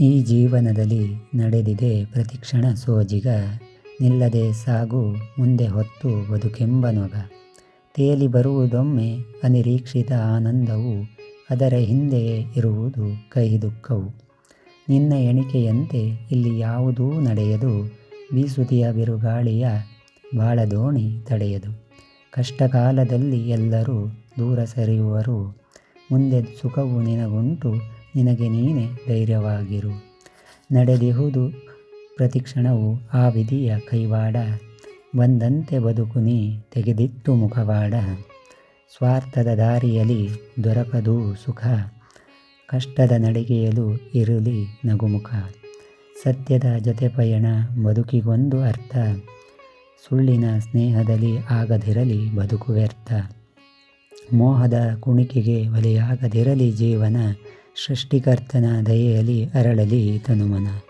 ಈ ಜೀವನದಲ್ಲಿ ನಡೆದಿದೆ ಪ್ರತಿಕ್ಷಣ ಸೋಜಿಗ. ನಿಲ್ಲದೆ ಸಾಗು, ಮುಂದೆ ಹೊತ್ತು ಬದುಕೆಂಬ ನೊಗ. ತೇಲಿ ಬರುವುದೊಮ್ಮೆ ಅನಿರೀಕ್ಷಿತ ಆನಂದವು ಅದರ ಹಿಂದೆಯೇ ಇರುವುದು ಕೈ ದುಃಖವು. ನಿನ್ನ ಎಣಿಕೆಯಂತೆ ಇಲ್ಲಿ ಯಾವುದೂ ನಡೆಯದು, ಬೀಸುತಿಯ ಬಿರುಗಾಳಿಯ ಬಾಳದೋಣಿ ತಡೆಯದು. ಕಷ್ಟಕಾಲದಲ್ಲಿ ಎಲ್ಲರೂ ದೂರ ಸರಿಯುವರು, ಮುಂದೆ ಸುಖವು ನಿನಗುಂಟು ನಿನಗೆ ನೀನೇ ಧೈರ್ಯವಾಗಿರು. ನಡೆದಿಹುದು ಪ್ರತಿಕ್ಷಣವು ಆ ವಿಧಿಯ ಕೈವಾಡ. ಬಂದಂತೆ ಬದುಕು ನೀ ತೆಗೆದಿತ್ತು ಮುಖವಾಡ. ಸ್ವಾರ್ಥದ ದಾರಿಯಲ್ಲಿ ದೊರಕದು ಸುಖ. ಕಷ್ಟದ ನಡಿಗೆಯಲು ಇರಲಿ ನಗುಮುಖ. ಸತ್ಯದ ಜೊತೆ ಪಯಣ ಬದುಕಿಗೊಂದು ಅರ್ಥ. ಸುಳ್ಳಿನ ಸ್ನೇಹದಲ್ಲಿ ಆಗದಿರಲಿ ಬದುಕು ವ್ಯರ್ಥ. ಮೋಹದ ಕುಣಿಕೆಗೆ ಒಲೆಯಾಗದಿರಲಿ ಜೀವನ. ಸೃಷ್ಟಿಕರ್ತನ ದಯೆಯಲ್ಲಿ ಅರಳಲಿ ತನುಮನ.